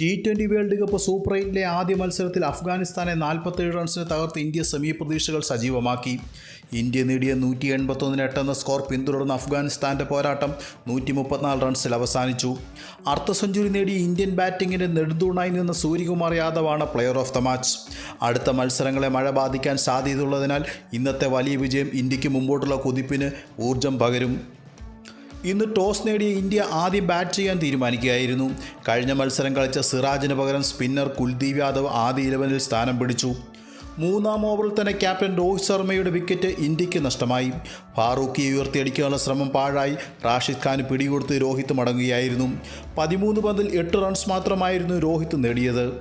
T twenty world cup super എയ്റ്റിലെ ആദ്യ മത്സരത്തിൽ അഫ്ഗാനിസ്ഥാനെ നാൽപ്പത്തേഴ് റൺസിന് തകർത്ത് ഇന്ത്യ സെമി പ്രതീക്ഷകൾ സജീവമാക്കി. ഇന്ത്യ നേടിയ നൂറ്റി എൺപത്തൊന്നിന് എട്ടെന്ന സ്കോർ പിന്തുടർന്ന അഫ്ഗാനിസ്ഥാന്റെ പോരാട്ടം നൂറ്റി മുപ്പത്തിനാല് റൺസിൽ അവസാനിച്ചു. അർദ്ധ സെഞ്ചുറി നേടിയ ഇന്ത്യൻ ബാറ്റിങ്ങിന്റെ നെടുതൂണായി നിന്ന സൂര്യകുമാർ യാദവാണ് പ്ലെയർ ഓഫ് ദ മാച്ച് അടുത്ത മത്സരങ്ങളെ മഴ ബാധിക്കാൻ സാധ്യതയുള്ളതിനാൽ ഇന്നത്തെ വലിയ വിജയം ഇന്ത്യയ്ക്ക് മുമ്പോട്ടുള്ള കുതിപ്പിന് ഊർജം പകരും. ഇന്ന് ടോസ് നേടിയ ഇന്ത്യ ആദ്യം ബാറ്റ് ചെയ്യാൻ തീരുമാനിക്കുകയായിരുന്നു. കഴിഞ്ഞ മത്സരം കളിച്ച സിറാജിന് പകരം സ്പിന്നർ കുൽദീപ് യാദവ് ആദ്യ ഇലവനിൽ സ്ഥാനം പിടിച്ചു. മൂന്നാം ഓവറിൽ തന്നെ ക്യാപ്റ്റൻ രോഹിത് ശർമ്മയുടെ വിക്കറ്റ് ഇന്ത്യയ്ക്ക് നഷ്ടമായി. ഫാറൂഖിയെ ഉയർത്തിയടിക്കാനുള്ള ശ്രമം പാഴായി. റാഷിദ് ഖാൻ പിടികൊടുത്ത് രോഹിത് മടങ്ങുകയായിരുന്നു. പതിമൂന്ന് പന്തിൽ എട്ട് റൺസ് മാത്രമായിരുന്നു രോഹിത് നേടിയത്.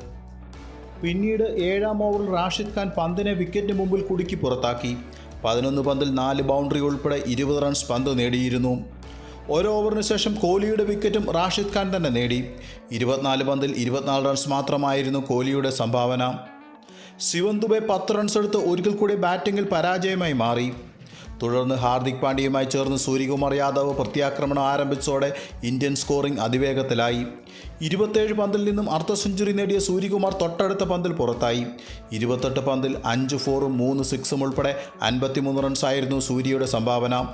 പിന്നീട് ഏഴാം ഓവറിൽ റാഷിദ് ഖാൻ പന്തിനെ വിക്കറ്റിന് മുമ്പിൽ കുടുക്കി പുറത്താക്കി. പതിനൊന്ന് പന്തിൽ നാല് ബൗണ്ടറി ഉൾപ്പെടെ ഇരുപത് റൺസ് പന്ത് നേടിയിരുന്നു. ഒരു ഓവറിന് ശേഷം കോഹ്ലിയുടെ വിക്കറ്റും റാഷിദ് ഖാൻ തന്നെ നേടി. ഇരുപത്തിനാല് പന്തിൽ ഇരുപത്തിനാല് റൺസ് മാത്രമായിരുന്നു കോഹ്ലിയുടെ സംഭാവന. ശിവൻ പത്ത് റൺസ് എടുത്ത് ഒരിക്കൽ കൂടി ബാറ്റിംഗിൽ പരാജയമായി മാറി. തുടർന്ന് ഹാർദിക് പാണ്ഡ്യയുമായി ചേർന്ന് സൂര്യകുമാർ യാദവ് പ്രത്യാക്രമണം ആരംഭിച്ചതോടെ ഇന്ത്യൻ സ്കോറിംഗ് അതിവേഗത്തിലായി. ഇരുപത്തേഴ് പന്തിൽ നിന്നും അർദ്ധ സെഞ്ചുറി നേടിയ സൂര്യകുമാർ തൊട്ടടുത്ത പന്തിൽ പുറത്തായി. ഇരുപത്തെട്ട് പന്തിൽ അഞ്ച് ഫോറും മൂന്ന് സിക്സും ഉൾപ്പെടെ അൻപത്തിമൂന്ന് റൺസായിരുന്നു സൂര്യയുടെ സംഭാവന.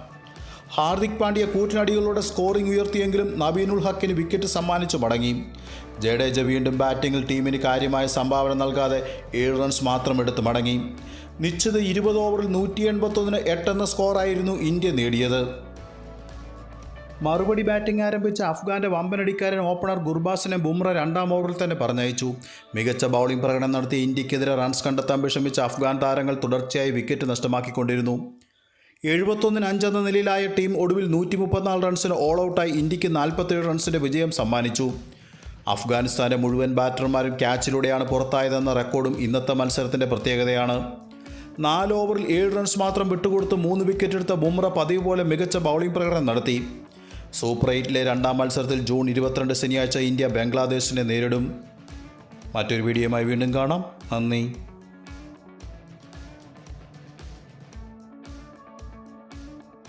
ഹാർദിക് പാണ്ഡ്യ കൂറ്റനടികളുടെ സ്കോറിംഗ് ഉയർത്തിയെങ്കിലും നബീനുൽ ഹക്കിന് വിക്കറ്റ് സമ്മാനിച്ചു മടങ്ങി. ജഡേജ വീണ്ടും ബാറ്റിംഗിൽ ടീമിന് കാര്യമായ സംഭാവന നൽകാതെ ഏഴ് റൺസ് മാത്രം എടുത്തു മടങ്ങി. നിശ്ചിത ഇരുപത് ഓവറിൽ നൂറ്റി എൺപത്തൊന്നിന് എട്ടെന്ന സ്കോറായിരുന്നു ഇന്ത്യ നേടിയത്. മറുപടി ബാറ്റിംഗ് ആരംഭിച്ച അഫ്ഗാന്റെ വമ്പനടിക്കാരൻ ഓപ്പണർ ഗുർബാസിനെ ബുംറ രണ്ടാം ഓവറിൽ തന്നെ പറഞ്ഞയച്ചു. മികച്ച ബൗളിംഗ് പ്രകടനം നടത്തിയ ഇന്ത്യക്കെതിരെ റൺസ് കണ്ടെത്താൻ വിഷമിച്ച അഫ്ഗാൻ താരങ്ങൾ തുടർച്ചയായി വിക്കറ്റ് നഷ്ടമാക്കിക്കൊണ്ടിരുന്നു. എഴുപത്തൊന്നിന് അഞ്ചെന്ന നിലയിലായ ടീം ഒടുവിൽ നൂറ്റി മുപ്പത്തിനാല് റൺസിന് ഓൾ ഔട്ടായി ഇന്ത്യയ്ക്ക് നാൽപ്പത്തേഴ് റൺസിന്റെ വിജയം സമ്മാനിച്ചു. അഫ്ഗാനിസ്ഥാന്റെ മുഴുവൻ ബാറ്റർമാരും ക്യാച്ചിലൂടെയാണ് പുറത്തായതെന്ന റെക്കോർഡും ഇന്നത്തെ മത്സരത്തിന്റെ പ്രത്യേകതയാണ്. നാല് ഓവറിൽ ഏഴ് റൺസ് മാത്രം വിട്ടുകൊടുത്ത് മൂന്ന് വിക്കറ്റ് എടുത്ത ബുംറ പതിവ് പോലെ മികച്ച ബൗളിംഗ് പ്രകടനം നടത്തി. സൂപ്പർ എയ്റ്റിലെ രണ്ടാം മത്സരത്തിൽ ജൂൺ ഇരുപത്തിരണ്ട് ശനിയാഴ്ച ഇന്ത്യ ബംഗ്ലാദേശിനെ നേരിടും. മറ്റൊരു വീഡിയോയുമായി വീണ്ടും കാണാം. നന്ദി.